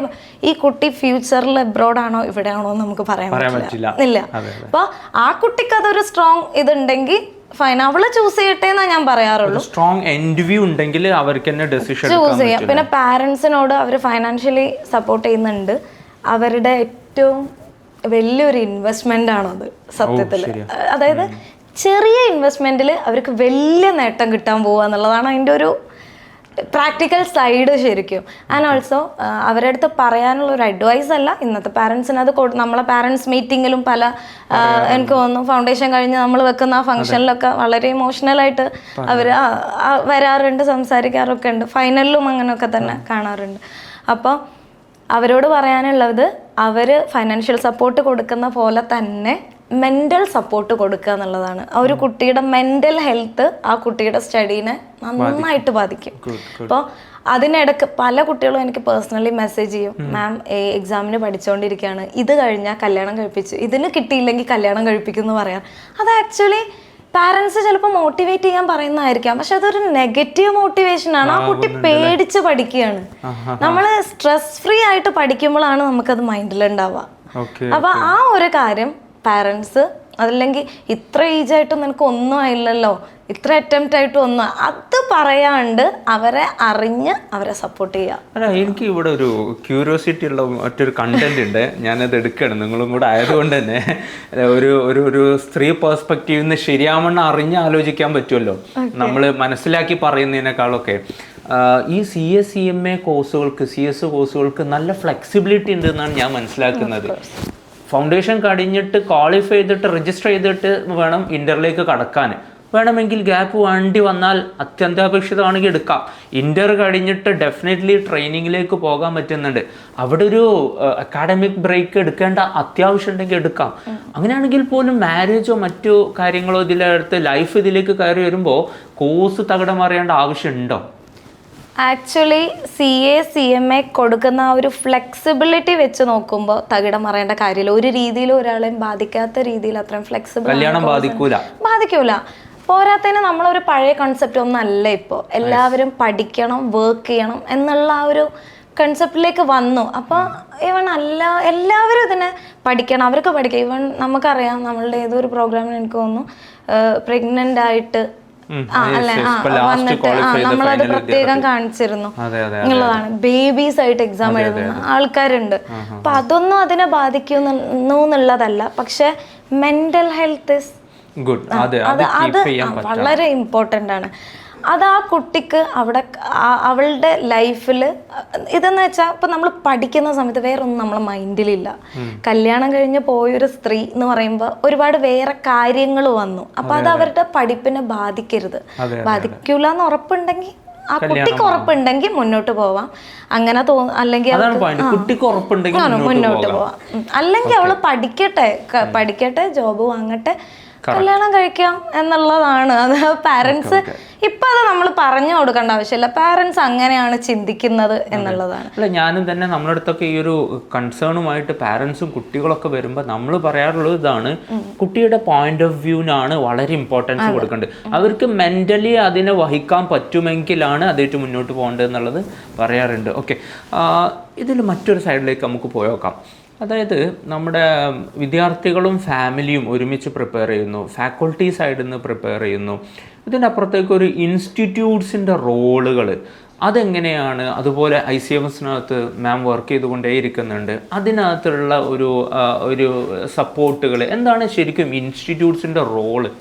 ഈ കുട്ടി ഫ്യൂച്ചറിൽ എബ്രോഡ് ആണോ ഇവിടെ ആണോ എന്ന് നമുക്ക് പറയാൻ പറ്റില്ല. ഇല്ല. അപ്പൊ ആ കുട്ടിക്ക് അതൊരു സ്ട്രോങ് ഇതുണ്ടെങ്കിൽ ഫൈൻ അവൾ ചൂസ് ചെയ്യട്ടെ എന്നാ ഞാൻ പറയാറുള്ളൂ. സ്ട്രോങ് എൻഡ് വ്യൂ ഉണ്ടെങ്കിൽ അവർക്ക് തന്നെ ഡെസിഷൻ ചൂസ് ചെയ്യാം. പിന്നെ പാരന്റ്സിനോട് അവർ ഫൈനാൻഷ്യലി സപ്പോർട്ട് ചെയ്യുന്നുണ്ട്. അവരുടെ ഏറ്റവും വലിയൊരു ഇൻവെസ്റ്റ്മെന്റ് ആണത് സത്യത്തിൽ അതായത് ചെറിയ ഇൻവെസ്റ്റ്മെന്റിൽ അവർക്ക് വലിയ നേട്ടം കിട്ടാൻ പോകുക എന്നുള്ളതാണ് അതിന്റെ ഒരു പ്രാക്ടിക്കൽ സൈഡ് ശരിക്കും. ആൻഡ് ഓൾസോ അവരുടെ അടുത്ത് പറയാനുള്ള ഒരു അഡ്വൈസ് അല്ല. ഇന്നത്തെ പാരൻസിന് അത് കൊടു- നമ്മളെ പാരൻസ് മീറ്റിങ്ങിലും പല എനിക്ക് തോന്നുന്നു ഫൗണ്ടേഷൻ കഴിഞ്ഞ് നമ്മൾ വെക്കുന്ന ആ ഫംഗ്ഷനിലൊക്കെ വളരെ ഇമോഷണലായിട്ട് അവർ വരാറുണ്ട് സംസാരിക്കാറൊക്കെ ഉണ്ട്. ഫൈനലിലും അങ്ങനെയൊക്കെ തന്നെ കാണാറുണ്ട്. അപ്പോൾ അവരോട് പറയാനുള്ളത് അവർ ഫൈനാൻഷ്യൽ സപ്പോർട്ട് കൊടുക്കുന്ന പോലെ തന്നെ മെന്റൽ സപ്പോർട്ട് കൊടുക്കുക എന്നുള്ളതാണ്. ആ ഒരു കുട്ടിയുടെ മെന്റൽ ഹെൽത്ത് ആ കുട്ടിയുടെ സ്റ്റഡീനെ നന്നായിട്ട് ബാധിക്കും. അപ്പോൾ അതിനിടക്ക് പല കുട്ടികളും എനിക്ക് പേഴ്സണലി മെസ്സേജ് ചെയ്യും. മാം എക്സാമിന് പഠിച്ചുകൊണ്ടിരിക്കുകയാണ് ഇത് കഴിഞ്ഞാൽ കല്യാണം കഴിപ്പിച്ചു. ഇതിന് കിട്ടിയില്ലെങ്കിൽ കല്യാണം കഴിപ്പിക്കും എന്ന് പറയാം അത് ആക്ച്വലി പാരൻസ് ചിലപ്പോൾ മോട്ടിവേറ്റ് ചെയ്യാൻ പറയുന്നതായിരിക്കാം. പക്ഷെ അതൊരു നെഗറ്റീവ് മോട്ടിവേഷൻ ആണ്. ആ കുട്ടി പേടിച്ച് പഠിക്കുകയാണ്. നമ്മൾ സ്ട്രെസ് ഫ്രീ ആയിട്ട് പഠിക്കുമ്പോഴാണ് നമുക്കത് മൈൻഡിലുണ്ടാവുക അപ്പൊ ആ ഒരു കാര്യം പാരൻസ് അതല്ലെങ്കിൽ ഇത്ര ഏജ് ആയിട്ടും നിനക്ക് ഒന്നും ആയില്ലല്ലോ. ഇത്ര അറ്റംപ്റ്റ് ആയിട്ടും ഒന്നും അത് പറയാണ്ട് അവരെ അറിഞ്ഞ് അവരെ സപ്പോർട്ട് ചെയ്യുക അല്ല എനിക്ക് ഇവിടെ ഒരു ക്യൂരിയോസിറ്റി ഉള്ള മറ്റൊരു കണ്ടന്റ് ഉണ്ട്. ഞാനത് എടുക്കണം നിങ്ങളും കൂടെ ആയതുകൊണ്ട് തന്നെ. ഒരു ഒരു ഒരു സ്ത്രീ പേഴ്സ്പെക്റ്റീവിൽ നിന്ന് ശരിയാവണ്ണം അറിഞ്ഞ് ആലോചിക്കാൻ പറ്റുമല്ലോ. നമ്മൾ മനസ്സിലാക്കി പറയുന്നതിനേക്കാളൊക്കെ. ഈ C S C M A കോഴ്സുകൾക്ക് സി എസ് കോഴ്സുകൾക്ക് നല്ല ഫ്ലെക്സിബിലിറ്റി ഉണ്ട് എന്നാണ് ഞാൻ മനസ്സിലാക്കുന്നത്. ഫൗണ്ടേഷൻ കഴിഞ്ഞിട്ട് ക്വാളിഫൈ ചെയ്തിട്ട് രജിസ്റ്റർ ചെയ്തിട്ട് വേണം ഇന്ററിലേക്ക് കടക്കാൻ. വേണമെങ്കിൽ ഗ്യാപ്പ് വേണ്ടി വന്നാൽ അത്യന്താപേക്ഷിതമാണെങ്കിൽ എടുക്കാം. ഇന്റർ കഴിഞ്ഞിട്ട് ഡെഫിനറ്റ്ലി ട്രെയിനിങ്ങിലേക്ക് പോകാൻ പറ്റുന്നുണ്ട്. അവിടെ ഒരു അക്കാഡമിക് ബ്രേക്ക് എടുക്കേണ്ട അത്യാവശ്യം ഉണ്ടെങ്കിൽ എടുക്കാം. അങ്ങനെയാണെങ്കിൽ പോലും മാരേജോ മറ്റു കാര്യങ്ങളോ ഇതിലെടുത്ത് ലൈഫ് ഇതിലേക്ക് കയറി വരുമ്പോൾ കോഴ്സ് തകിടം അറിയേണ്ട ആവശ്യമുണ്ടോ actually C A C M A കൊടുക്കുന്ന ആ ഒരു ഫ്ലെക്സിബിലിറ്റി വെച്ച് നോക്കുമ്പോൾ തകിടം മറയേണ്ട കാര്യമില്ല. ഒരു രീതിയിൽ ഒരാളെയും ബാധിക്കാത്ത രീതിയിൽ അത്രയും ഫ്ലെക്സിബിൾ കല്യാണം ബാധിക്കൂല. ബാധിക്കൂല. പോരാത്തതിന് നമ്മളൊരു പഴയ കൺസെപ്റ്റ് ഒന്നല്ല ഇപ്പോൾ എല്ലാവരും പഠിക്കണം വർക്ക് ചെയ്യണം എന്നുള്ള ആ ഒരു കൺസെപ്റ്റിലേക്ക് വന്നു. അപ്പോൾ ഇവൺ അല്ല എല്ലാവരും ഇതിനെ പഠിക്കണം അവർക്ക് പഠിക്കാം ഇവൺ നമുക്കറിയാം നമ്മളുടെ ഏതൊരു പ്രോഗ്രാമിന് എനിക്ക് തോന്നുന്നു പ്രഗ്നന്റ് ആയിട്ട് വന്നിട്ട് നമ്മളത് പ്രത്യേകം കാണിച്ചിരുന്നു. എന്നുള്ളതാണ് ബേബീസ് ആയിട്ട് എക്സാം എഴുതുന്ന ആൾക്കാരുണ്ട്. അപ്പൊ അതൊന്നും അതിനെ ബാധിക്കുന്നു എന്നുള്ളതല്ല പക്ഷെ മെന്റൽ ഹെൽത്ത് ഗുഡ് അതെ വളരെ ഇമ്പോർട്ടന്റ് ആണ്. അത് ആ കുട്ടിക്ക് അവിടെ അവളുടെ ലൈഫിൽ ഇതെന്ന് വെച്ചാൽ ഇപ്പം നമ്മൾ പഠിക്കുന്ന സമയത്ത് വേറെ ഒന്നും നമ്മളെ മൈൻഡിലില്ല. കല്യാണം കഴിഞ്ഞ് പോയൊരു സ്ത്രീ എന്ന് പറയുമ്പോൾ ഒരുപാട് വേറെ കാര്യങ്ങൾ വന്നു. അപ്പം അത് അവരുടെ പഠിപ്പിനെ ബാധിക്കരുത്. ബാധിക്കൂല എന്ന് ഉറപ്പുണ്ടെങ്കിൽ ആ കുട്ടിക്ക് ഉറപ്പുണ്ടെങ്കിൽ മുന്നോട്ട് പോവാം. അങ്ങനെ തോന്നും അല്ലെങ്കിൽ കുട്ടിക്ക് ഉറപ്പുണ്ടെങ്കിൽ മുന്നോട്ട് മുന്നോട്ട് പോവാം. അല്ലെങ്കിൽ അവൾ പഠിക്കട്ടെ പഠിക്കട്ടെ ജോബ് വാങ്ങട്ടെ കല്യാണം കഴിക്കാം എന്നുള്ളതാണ്. അത് പാരന്റ്സ് ഇപ്പൊ അത് നമ്മൾ പറഞ്ഞു കൊടുക്കേണ്ട ആവശ്യമില്ല. പാരന്റ്സ് അങ്ങനെയാണ് ചിന്തിക്കുന്നത് എന്നുള്ളതാണ്. അല്ല ഞാനും തന്നെ നമ്മുടെ അടുത്തൊക്കെ ഈ ഒരു കൺസേണുമായിട്ട് പാരന്റ്സും കുട്ടികളൊക്കെ വരുമ്പോൾ നമ്മൾ പറയാറുള്ളത് ഇതാണ്. കുട്ടിയുടെ പോയിന്റ് ഓഫ് വ്യൂവിനാണ് വളരെ ഇമ്പോർട്ടൻസ് കൊടുക്കേണ്ടത്. അവർക്ക് മെന്റലി അതിനെ വഹിക്കാൻ പറ്റുമെങ്കിലാണ് അതേറ്റ് മുന്നോട്ട് പോകേണ്ടത് എന്നുള്ളത് പറയാറുണ്ട്. ഓക്കെ. ഇതിൽ മറ്റൊരു സൈഡിലേക്ക് നമുക്ക് പോയോക്കാം. അതായത് നമ്മുടെ വിദ്യാർത്ഥികളും ഫാമിലിയും ഒരുമിച്ച് പ്രിപ്പയർ ചെയ്യുന്നു ഫാക്കൾട്ടി സൈഡിൽ നിന്ന് പ്രിപ്പയർ ചെയ്യുന്നു. ഇതിന്റെ അപ്പുറത്തേക്ക് ഒരു ഇൻസ്റ്റിറ്റ്യൂട്ട്സിന്റെ റോളുകൾ അതെങ്ങനെയാണ്? അതുപോലെ ഐ സി എം എസിനകത്ത് മാം വർക്ക് ചെയ്തുകൊണ്ടേയിരിക്കുന്നുണ്ട്. അതിനകത്തുള്ള ഒരു ഒരു സപ്പോർട്ടുകൾ എന്താണ് ശരിക്കും ഇൻസ്റ്റിറ്റ്യൂട്ട്സിന്റെ റോൾ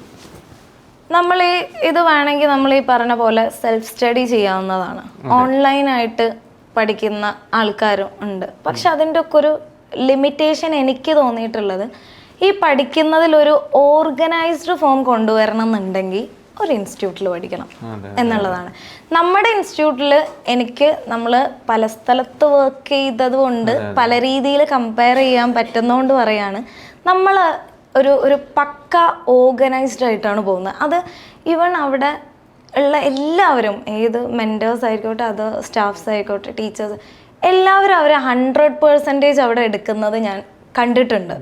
നമ്മൾ ഈ ഇത് വേണമെങ്കിൽ നമ്മൾ ഈ പറഞ്ഞ പോലെ സെൽഫ് സ്റ്റഡി ചെയ്യാവുന്നതാണ് ഓൺലൈനായിട്ട് പഠിക്കുന്ന ആൾക്കാരും ഉണ്ട്. പക്ഷെ അതിന്റെ ഒക്കെ ഒരു ലിമിറ്റേഷൻ എനിക്ക് തോന്നിയിട്ടുള്ളത് ഈ പഠിക്കുന്നതിൽ ഒരു ഓർഗനൈസ്ഡ് ഫോം കൊണ്ടുവരണം എന്നുണ്ടെങ്കിൽ ഒരു ഇൻസ്റ്റിറ്റ്യൂട്ടിൽ പഠിക്കണം എന്നുള്ളതാണ്. നമ്മുടെ ഇൻസ്റ്റിറ്റ്യൂട്ടിൽ എനിക്ക് നമ്മൾ പല സ്ഥലത്ത് വർക്ക് ചെയ്തത് കൊണ്ട് പല രീതിയിൽ കമ്പയർ ചെയ്യാൻ പറ്റുന്നതുകൊണ്ട് പറയാണ്. നമ്മൾ ഒരു ഒരു പക്ക ഓർഗനൈസ്ഡ് ആയിട്ടാണ് പോകുന്നത്. അത് ഈവൺ അവിടെ ഉള്ള എല്ലാവരും ഏത് മെന്റേഴ്സ് ആയിക്കോട്ടെ അത് സ്റ്റാഫ്സ് ആയിക്കോട്ടെ ടീച്ചേഴ്സ് എല്ലാവരും അവരെ ഹൺഡ്രഡ് പേഴ്സന്റേജ് അവിടെ എടുക്കുന്നത് ഞാൻ കണ്ടിട്ടുണ്ട്.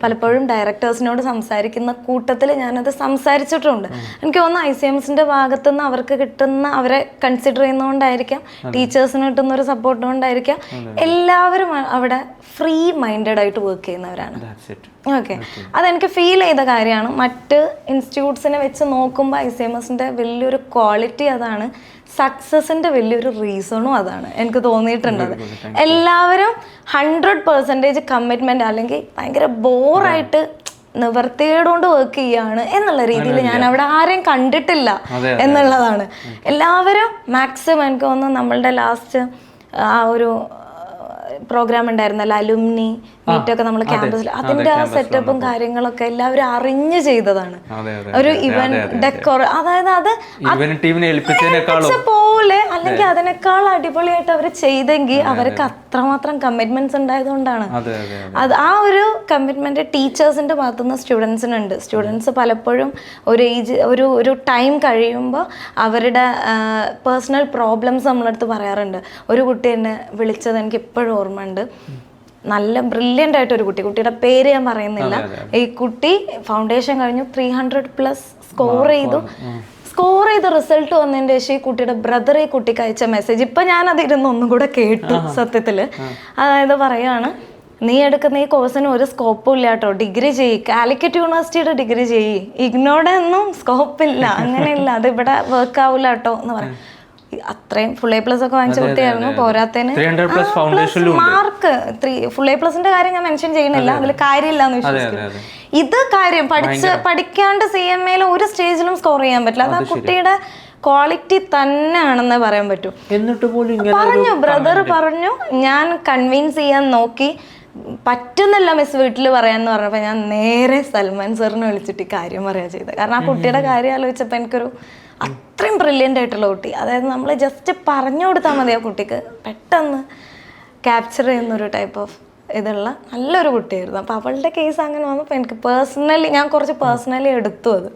പലപ്പോഴും ഡയറക്ടേഴ്സിനോട് സംസാരിക്കുന്ന കൂട്ടത്തിൽ ഞാനത് സംസാരിച്ചിട്ടുണ്ട്. എനിക്ക് തോന്നുന്നു ഐ സി എംസിന്റെ ഭാഗത്തു നിന്ന് അവർക്ക് കിട്ടുന്ന അവരെ കൺസിഡർ ചെയ്യുന്നതുകൊണ്ടായിരിക്കാം. ടീച്ചേഴ്സിന് കിട്ടുന്ന ഒരു സപ്പോർട്ട് കൊണ്ടായിരിക്കാം എല്ലാവരും അവിടെ ഫ്രീ മൈൻഡഡ് ആയിട്ട് വർക്ക് ചെയ്യുന്നവരാണ് ഓക്കെ അതെനിക്ക് ഫീൽ ചെയ്ത കാര്യമാണ്. മറ്റ് ഇൻസ്റ്റിറ്റ്യൂട്ട്സിനെ വെച്ച് നോക്കുമ്പോൾ ഐ സി എം എസിന്റെ വലിയൊരു ക്വാളിറ്റി അതാണ്. സക്സസിന്റെ വലിയൊരു റീസണും അതാണ്. എനിക്ക് തോന്നിയിട്ടുണ്ടത് എല്ലാവരും ഹൺഡ്രഡ് പെർസെന്റേജ് കമ്മിറ്റ്മെന്റ് അല്ലെങ്കിൽ ഭയങ്കര ബോറായിട്ട് നിവർത്തിയോടുകൊണ്ട് വർക്ക് ചെയ്യാണ് എന്നുള്ള രീതിയിൽ ഞാൻ അവിടെ ആരെയും കണ്ടിട്ടില്ല എന്നുള്ളതാണ്. എല്ലാവരും മാക്സിമം എനിക്ക് തോന്നുന്നു നമ്മളുടെ ലാസ്റ്റ് ആ ഒരു പ്രോഗ്രാം ഉണ്ടായിരുന്നല്ലോ അലുമിനി മീറ്റൊക്കെ നമ്മൾ ക്യാമ്പസിൽ അതിന്റെ ആ സെറ്റപ്പും കാര്യങ്ങളൊക്കെ എല്ലാവരും അറിഞ്ഞു ചെയ്തതാണ്. ഒരു ഇവന്റ് ഡെക്കോർ അതായത് അത് പോലെ അല്ലെങ്കിൽ അതിനേക്കാൾ അടിപൊളിയായിട്ട് അവർ ചെയ്തെങ്കിൽ അവർക്ക് അത്രമാത്രം കമ്മിറ്റ്മെന്റ്സ് ഉണ്ടായതുകൊണ്ടാണ്. അത് ആ ഒരു കമ്മിറ്റ്മെന്റ് ടീച്ചേഴ്സിന്റെ ഭാഗത്തുനിന്ന് സ്റ്റുഡൻസിനുണ്ട്. സ്റ്റുഡൻസ് പലപ്പോഴും ഒരു ഏജ് ഒരു ഒരു ടൈം കഴിയുമ്പോൾ അവരുടെ പേഴ്സണൽ പ്രോബ്ലംസ് നമ്മളടുത്ത് പറയാറുണ്ട്. ഒരു കുട്ടി എന്നെ വിളിച്ചത് എനിക്ക് ഇപ്പോഴും ഓർമ്മയുണ്ട്. നല്ല ബ്രില്യന്റ് ആയിട്ട് ഒരു കുട്ടി. കുട്ടിയുടെ പേര് ഞാൻ പറയുന്നില്ല. ഈ കുട്ടി ഫൗണ്ടേഷൻ കഴിഞ്ഞു ത്രീ ഹൺഡ്രഡ് പ്ലസ് സ്കോർ ചെയ്തു. സ്കോർ ചെയ്ത റിസൾട്ട് വന്നതിന്റെ ശേഷം ഈ കുട്ടിയുടെ ബ്രദർ ഈ കുട്ടിക്ക് അയച്ച മെസ്സേജ് ഇപ്പൊ ഞാൻ അത് ഇരുന്ന് ഒന്നും കൂടെ കേട്ടു സത്യത്തിൽ. അതായത് പറയാണ് നീ എടുക്കുന്ന ഈ കോഴ്സിന് ഒരു സ്കോപ്പും ഇല്ല കേട്ടോ ഡിഗ്രി ചെയ്യ്. കാലിക്കറ്റ് യൂണിവേഴ്സിറ്റിയുടെ ഡിഗ്രി ചെയ്യ്. ഇഗ്നോടെ ഒന്നും സ്കോപ്പില്ല അങ്ങനെയില്ല. അത് ഇവിടെ വർക്ക് ആവില്ല കേട്ടോ എന്ന് പറയും അത്രയും ഫുൾ എ പ്ലസ് ഒക്കെ വാങ്ങിച്ച കുട്ടിയായിരുന്നു. പോരാത്തതിന് ഫൗണ്ടേഷനിലും മാർക്ക് ത്രീ ഫുൾ എ പ്ലസിന്റെ കാര്യം ഞാൻ മെൻഷൻ ചെയ്യുന്നില്ല. അതിൽ കാര്യമില്ല എന്ന് വിശ്വസിക്കുന്നു. ഇത് കാര്യം പഠിച്ച് പഠിക്കാണ്ട് സി എം എയിൽ ഒരു സ്റ്റേജിലും സ്കോർ ചെയ്യാൻ പറ്റില്ല. അത് ആ കുട്ടിയുടെ ക്വാളിറ്റി തന്നെയാണെന്ന് പറയാൻ പറ്റും. എന്നിട്ട് പോലും പറഞ്ഞു ബ്രദർ പറഞ്ഞു ഞാൻ കൺവിൻസ് ചെയ്യാൻ നോക്കി. പറ്റുന്നില്ല മിസ് വീട്ടിൽ പറയാന്ന് പറഞ്ഞപ്പോൾ ഞാൻ നേരെ സൽമാൻ സാറിനെ വിളിച്ചിട്ട് ഈ കാര്യം പറയാ ചെയ്തത് കാരണം ആ കുട്ടിയുടെ കാര്യം ആലോചിച്ചപ്പോൾ എനിക്കൊരു അത്രയും ബ്രില്യന്റ് ആയിട്ടുള്ള കുട്ടി. അതായത് നമ്മൾ ജസ്റ്റ് പറഞ്ഞു കൊടുത്താൽ മതി ആ കുട്ടിക്ക്. പെട്ടെന്ന് ക്യാപ്ചർ ചെയ്യുന്നൊരു ടൈപ്പ് ഓഫ് ഇതുള്ള നല്ലൊരു കുട്ടിയായിരുന്നു. അപ്പോൾ അവളുടെ കേസ് അങ്ങനെ വന്നപ്പോൾ എനിക്ക് പേഴ്സണലി ഞാൻ കുറച്ച് പേഴ്സണലി എടുത്തു അത്.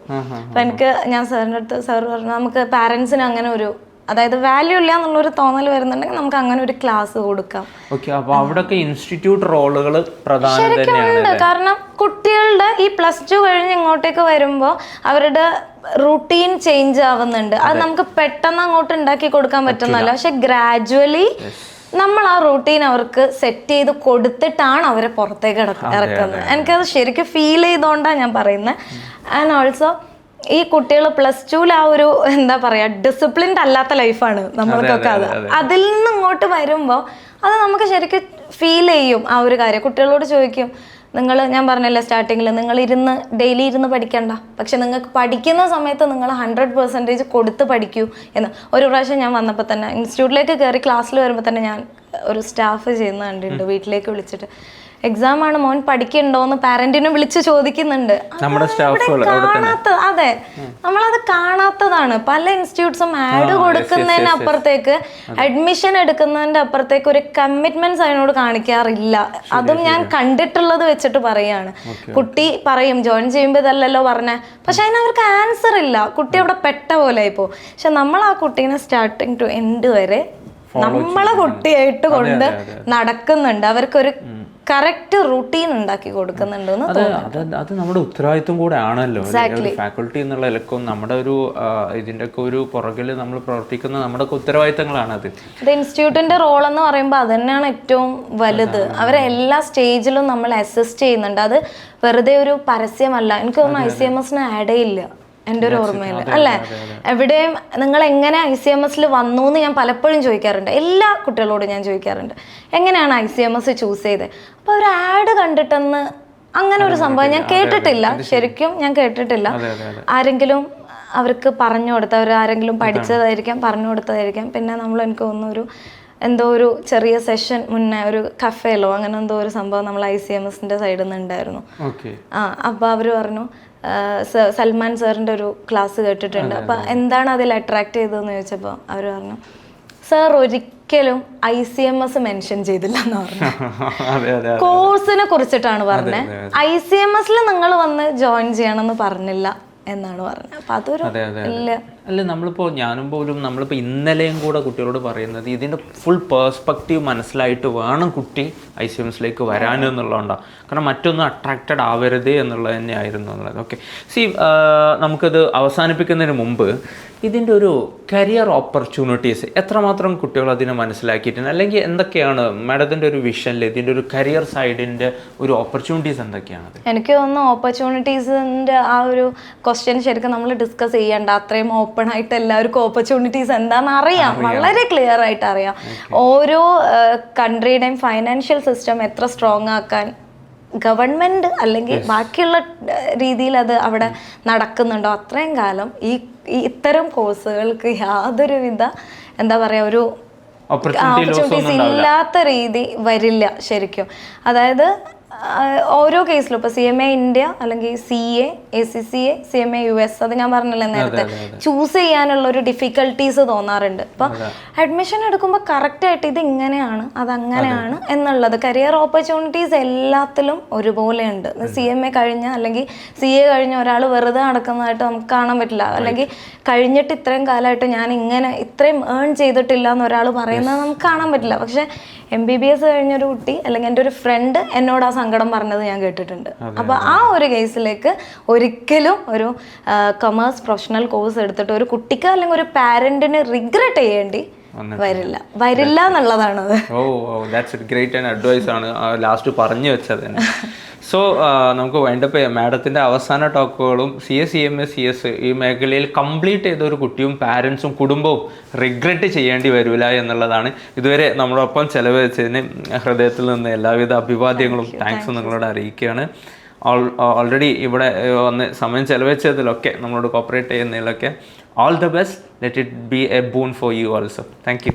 അപ്പം എനിക്ക് ഞാൻ സാറിന്റെ അടുത്ത് സാർ പറഞ്ഞു നമുക്ക് പാരൻസിന് അങ്ങനെ ഒരു അതായത് വാല്യൂ ഇല്ല എന്നുള്ളൊരു തോന്നൽ വരുന്നുണ്ടെങ്കിൽ നമുക്ക് അങ്ങനെ ഒരു ക്ലാസ് കൊടുക്കാം. ഓക്കെ അപ്പോൾ ഇൻസ്റ്റിറ്റ്യൂട്ട് റോളുകൾ പ്രധാനം തന്നെയാണ് കാരണം കുട്ടികളുടെ ഈ പ്ലസ് ടു കഴിഞ്ഞ് ഇങ്ങോട്ടേക്ക് വരുമ്പോൾ അവരുടെ റൂട്ടീൻ ചേഞ്ച് ആവുന്നുണ്ട്. അത് നമുക്ക് പെട്ടെന്ന് അങ്ങോട്ട് ഉണ്ടാക്കി കൊടുക്കാൻ പറ്റുന്നല്ല പക്ഷെ ഗ്രാജുവലി നമ്മൾ ആ റൂട്ടീൻ അവർക്ക് സെറ്റ് ചെയ്ത് കൊടുത്തിട്ടാണ് അവരെ പുറത്തേക്ക് ഇറക്കുന്നത്. എനിക്കത് ശരിക്കും ഫീൽ ചെയ്തുകൊണ്ടാണ് ഞാൻ പറയുന്നത് ആൻഡ് ഓൾസോ ഈ കുട്ടികൾ പ്ലസ് ടുവിൽ ആ ഒരു എന്താ പറയാ ഡിസിപ്ലിൻഡ് അല്ലാത്ത ലൈഫാണ് നമ്മൾക്കൊക്കെ അത് അതിൽ നിന്ന് ഇങ്ങോട്ട് വരുമ്പോൾ അത് നമുക്ക് ശരിക്കും ഫീൽ ചെയ്യും ആ ഒരു കാര്യം. കുട്ടികളോട് ചോദിക്കും നിങ്ങൾ ഞാൻ പറഞ്ഞല്ലേ സ്റ്റാർട്ടിങ്ങിൽ നിങ്ങൾ ഇരുന്ന് ഡെയിലി ഇരുന്ന് പഠിക്കണ്ട. പക്ഷെ നിങ്ങൾക്ക് പഠിക്കുന്ന സമയത്ത് നിങ്ങൾ ഹൺഡ്രഡ് പെർസെന്റേജ് കൊടുത്ത് പഠിക്കൂ എന്ന്. ഒരു പ്രാവശ്യം ഞാൻ വന്നപ്പോൾ തന്നെ ഇൻസ്റ്റിറ്റ്യൂട്ടിലേക്ക് കയറി ക്ലാസ്സിൽ വരുമ്പോൾ തന്നെ ഞാൻ ഒരു സ്റ്റാഫ് ചെയ്യുന്ന കണ്ടിട്ടുണ്ട് വീട്ടിലേക്ക് വിളിച്ചിട്ട്. എക്സാം ആണ് മോൻ പഠിക്കണ്ടോ എന്ന് പാരന്റിനെ വിളിച്ച് ചോദിക്കുന്നുണ്ട്. നമ്മുടെ കാണാത്ത അതെ. നമ്മളത് കാണാത്തതാണ്. പല ഇൻസ്റ്റിറ്റ്യൂട്ട്സും ആഡ് കൊടുക്കുന്നതിന് അപ്പുറത്തേക്ക് അഡ്മിഷൻ എടുക്കുന്നതിന്റെ അപ്പുറത്തേക്ക് ഒരു കമ്മിറ്റ്മെന്റ്സ് അതിനോട് കാണിക്കാറില്ല. അതും ഞാൻ കണ്ടിട്ടുള്ളത് വെച്ചിട്ട് പറയാണ്. കുട്ടി പറയും ജോയിൻ ചെയ്യുമ്പോൾ ഇതല്ലല്ലോ പറഞ്ഞ. പക്ഷെ അതിന് അവർക്ക് ആൻസർ ഇല്ല. കുട്ടി അവിടെ പെട്ട പോലെ ആയിപ്പോ പക്ഷെ നമ്മൾ ആ കുട്ടീനെ സ്റ്റാർട്ടിങ് ടു എൻഡ് വരെ നമ്മളെ കുട്ടിയായിട്ട് കൊണ്ട് നടക്കുന്നുണ്ട്. അവർക്കൊരു കറക്റ്റ് റുട്ടീൻ ഉണ്ടാക്കി കൊടുക്കുന്നുണ്ട് എന്ന് അത് അത് അത് നമ്മുടെ ഉത്തരവാദിത്വം കൂടെ ആണല്ലോ ഫാക്കൾട്ടി എന്നുള്ള ഇലക്കും നമ്മുടെ ഒരു ഇതിന്റെ ഒക്കെ ഒരു പുറകിൽ നമ്മൾ പ്രവർത്തിക്കുന്ന നമ്മുടെ ഉത്തരവാദിത്തങ്ങളാണ് അത്. ഇൻസ്റ്റിറ്റ്യൂട്ടിന്റെ റോൾ എന്ന് പറയുമ്പോൾ അത് തന്നെയാണ് ഏറ്റവും വലുത്. അവരെ എല്ലാ സ്റ്റേജിലും നമ്മൾ അസിസ്റ്റ് ചെയ്യുന്നുണ്ട്. അത് വെറുതെ ഒരു പരസ്യമല്ല. എനിക്ക് തോന്നുന്നു ഐ സി എം എസിന് ആഡേ ഇല്ല. എന്റെ ഒരു ഓർമ്മയിൽ അല്ലേ? എവിടെയും നിങ്ങൾ എങ്ങനെ ഐ സി എം എസിൽ വന്നു എന്ന് ഞാൻ പലപ്പോഴും ചോദിക്കാറുണ്ട്. എല്ലാ കുട്ടികളോടും ഞാൻ ചോദിക്കാറുണ്ട്. എങ്ങനെയാണ് I C M S choose ചെയ്തത് അപ്പോൾ ഒരു ആഡ് കണ്ടിട്ടെന്ന് അങ്ങനെ ഒരു സംഭവം ഞാൻ കേട്ടിട്ടില്ല. ശരിക്കും ഞാൻ കേട്ടിട്ടില്ല. ആരെങ്കിലും അവർക്ക് പറഞ്ഞു കൊടുത്തവർ ആരെങ്കിലും പഠിച്ചതായിരിക്കാം പറഞ്ഞു കൊടുത്തതായിരിക്കാം. പിന്നെ നമ്മൾ എനിക്ക് തോന്നുന്നു ഒരു എന്തോ ഒരു ചെറിയ സെഷൻ മുന്നേ ഒരു കഫേലോ അങ്ങനെ എന്തോ ഒരു സംഭവം നമ്മൾ ഐ സി എം എസിന്റെ സൈഡിൽ നിന്ന് ഉണ്ടായിരുന്നു ആ അപ്പോൾ അവർ പറഞ്ഞു സൽമാൻ സാറിന്റെ ഒരു ക്ലാസ് കേട്ടിട്ടുണ്ട്. അപ്പോൾ എന്താണ് അതിൽ അട്രാക്ട് ചെയ്തതെന്ന് ചോദിച്ചപ്പോൾ അവർ പറഞ്ഞു സാർ ഒരിക്കലും I C M S mention ചെയ്തില്ല എന്ന് പറഞ്ഞു. കോഴ്സിനെ കുറിച്ചിട്ടാണ് പറഞ്ഞത് ഐ സി എം എസിൽ നിങ്ങൾ വന്ന് ജോയിൻ ചെയ്യണമെന്ന് പറഞ്ഞില്ല എന്നാണ് പറഞ്ഞത് അപ്പം അതൊരു അതെ അതെ ഇല്ല അല്ല നമ്മളിപ്പോൾ ഞാനും പോലും നമ്മളിപ്പോൾ ഇന്നലെയും കൂടെ കുട്ടികളോട് പറയുന്നത് ഇതിന്റെ ഫുൾ പേഴ്സ്പെക്റ്റീവ് മനസ്സിലായിട്ട് വേണം കുട്ടി ഐ സി എംസിലേക്ക് വരാൻ എന്നുള്ളതുകൊണ്ടാണ് കാരണം മറ്റൊന്നും അട്രാക്റ്റഡ് ആവരുത് എന്നുള്ളത് തന്നെയായിരുന്നു എന്നുള്ളത്. ഓക്കെ സി നമുക്കത് അവസാനിപ്പിക്കുന്നതിന് മുമ്പ് ഇതിന്റെ ഒരു കരിയർ ഓപ്പർച്യൂണിറ്റീസ് എത്രമാത്രം കുട്ടികൾ അതിനെ മനസ്സിലാക്കിയിട്ടുണ്ട്? അല്ലെങ്കിൽ എന്തൊക്കെയാണ് മാഡത്തിന്റെ ഒരു വിഷനിൽ ഇതിന്റെ ഒരു കരിയർ സൈഡിന്റെ ഒരു ഓപ്പർച്യൂണിറ്റീസ് എന്തൊക്കെയാണ് എനിക്ക് തോന്നുന്നു ഓപ്പർച്യൂണിറ്റീസിന്റെ ആ ഒരു ക്വസ്റ്റ്യൻ ശരിക്കും നമ്മൾ ഡിസ്കസ് ചെയ്യേണ്ട. അത്രയും ഓപ്പൺ ആയിട്ട് എല്ലാവർക്കും ഓപ്പർച്യൂണിറ്റീസ് എന്താണെന്ന് അറിയാം. വളരെ ക്ലിയർ ആയിട്ട് അറിയാം. ഓരോ കൺട്രിയുടെയും ഫൈനാൻഷ്യൽ സിസ്റ്റം എത്ര സ്ട്രോങ് ആക്കാൻ ഗവൺമെന്റ് അല്ലെങ്കിൽ ബാക്കിയുള്ള രീതിയിൽ അത് അവിടെ നടക്കുന്നുണ്ടോ? അത്രയും കാലം ഈ ഇത്തരം കോഴ്സുകൾക്ക് യാതൊരുവിധ എന്താ പറയാ ഒരു ഓപ്പർച്യൂണിറ്റീസ് ഇല്ലാത്ത രീതി വരില്ല ശരിക്കും. അതായത് ഓരോ കേസിലും ഇപ്പൊ സി എം എ ഇന്ത്യ അല്ലെങ്കിൽ C A A C C A C M A U S അത് ഞാൻ പറഞ്ഞില്ലേ നേരത്തെ. ചൂസ് ചെയ്യാനുള്ള ഒരു ഡിഫിക്കൽട്ടീസ് തോന്നാറുണ്ട്. ഇപ്പൊ അഡ്മിഷൻ എടുക്കുമ്പോൾ കറക്റ്റ് ആയിട്ട് ഇത് ഇങ്ങനെയാണ് അത് അങ്ങനെയാണ് എന്നുള്ളത്. കരിയർ ഓപ്പർച്യൂണിറ്റീസ് എല്ലാത്തിലും ഒരുപോലെ ഉണ്ട് സി എം എ കഴിഞ്ഞ അല്ലെങ്കിൽ സി എ കഴിഞ്ഞ ഒരാൾ വെറുതെ നടക്കുന്നതായിട്ട് നമുക്ക് കാണാൻ പറ്റില്ല. അല്ലെങ്കിൽ കഴിഞ്ഞിട്ട് ഇത്രയും കാലമായിട്ട് ഞാൻ ഇങ്ങനെ ഇത്രയും ഏൺ ചെയ്തിട്ടില്ല എന്ന് ഒരാൾ പറയുന്നത് നമുക്ക് കാണാൻ പറ്റില്ല. പക്ഷെ എം ബി ബി എസ് കഴിഞ്ഞൊരു കുട്ടി അല്ലെങ്കിൽ എന്റെ ഒരു ഫ്രണ്ട് എന്നോട് ആ സങ്കടം പറഞ്ഞത് ഞാൻ കേട്ടിട്ടുണ്ട്. അപ്പോൾ ആ ഒരു കേസിലേക്ക് ഒരിക്കലും ഒരു കൊമേഴ്സ് പ്രൊഫഷണൽ കോഴ്സ് എടുത്തിട്ട് ഒരു കുട്ടിക്ക് അല്ലെങ്കിൽ ഒരു പാരന്റിന് റിഗ്രറ്റ് ചെയ്യേണ്ടി വരില്ല. വരില്ല എന്നുള്ളതാണത്. Oh oh that's great and advice ആണ്. ലാസ്റ്റ് പറഞ്ഞു വെച്ചത് സോ നമുക്ക് വേണ്ടപ്പോൾ മാഡത്തിന്റെ അവസാന ടോക്കുകളും C S C M S C S ഈ മേഖലയിൽ കംപ്ലീറ്റ് ചെയ്ത ഒരു കുട്ടിയും പാരൻസും കുടുംബവും റിഗ്രറ്റ് ചെയ്യേണ്ടി വരില്ല എന്നുള്ളതാണ്. ഇതുവരെ നമ്മളൊപ്പം ചെലവഴിച്ചതിന് ഹൃദയത്തിൽ നിന്ന് എല്ലാവിധ അഭിവാദ്യങ്ങളും താങ്ക്സും നിങ്ങളോട് അറിയിക്കുകയാണ്. ഓൾറെഡി ഇവിടെ വന്ന് സമയം ചെലവഴിച്ചതിലൊക്കെ നമ്മളോട് cooperate ചെയ്യുന്നതിലൊക്കെ all the best let it be a boon for you also thank you.